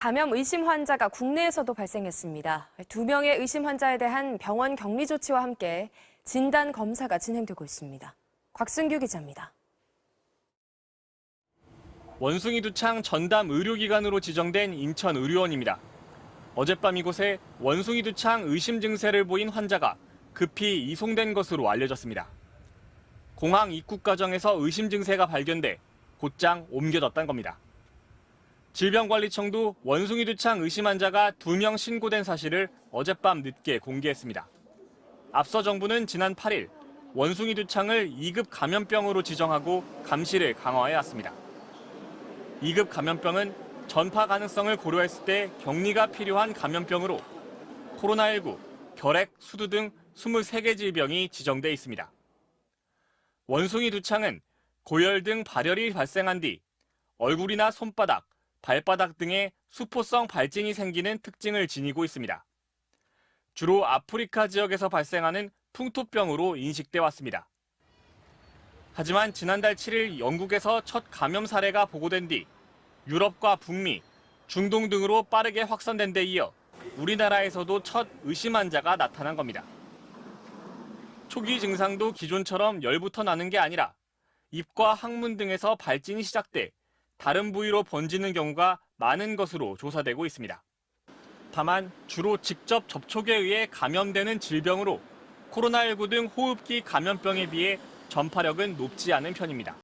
감염 의심 환자가 국내에서도 발생했습니다. 두 명의 의심 환자에 대한 병원 격리 조치와 함께 진단 검사가 진행되고 있습니다. 곽승규 기자입니다. 원숭이 두창 전담 의료기관으로 지정된 인천 의료원입니다. 어젯밤 이곳에 원숭이 두창 의심 증세를 보인 환자가 급히 이송된 것으로 알려졌습니다. 공항 입국 과정에서 의심 증세가 발견돼 곧장 옮겨졌다는 겁니다. 질병관리청도 원숭이 두창 의심 환자가 2명 신고된 사실을 어젯밤 늦게 공개했습니다. 앞서 정부는 지난 8일 원숭이 두창을 2급 감염병으로 지정하고 감시를 강화해 왔습니다. 2급 감염병은 전파 가능성을 고려했을 때 격리가 필요한 감염병으로 코로나19, 결핵, 수두 등 23개 질병이 지정돼 있습니다. 원숭이 두창은 고열 등 발열이 발생한 뒤 얼굴이나 손바닥, 발바닥 등에 수포성 발진이 생기는 특징을 지니고 있습니다. 주로 아프리카 지역에서 발생하는 풍토병으로 인식돼 왔습니다. 하지만 지난달 7일 영국에서 첫 감염 사례가 보고된 뒤 유럽과 북미, 중동 등으로 빠르게 확산된 데 이어 우리나라에서도 첫 의심 환자가 나타난 겁니다. 초기 증상도 기존처럼 열부터 나는 게 아니라 입과 항문 등에서 발진이 시작돼 다른 부위로 번지는 경우가 많은 것으로 조사되고 있습니다. 다만 주로 직접 접촉에 의해 감염되는 질병으로 코로나19 등 호흡기 감염병에 비해 전파력은 높지 않은 편입니다.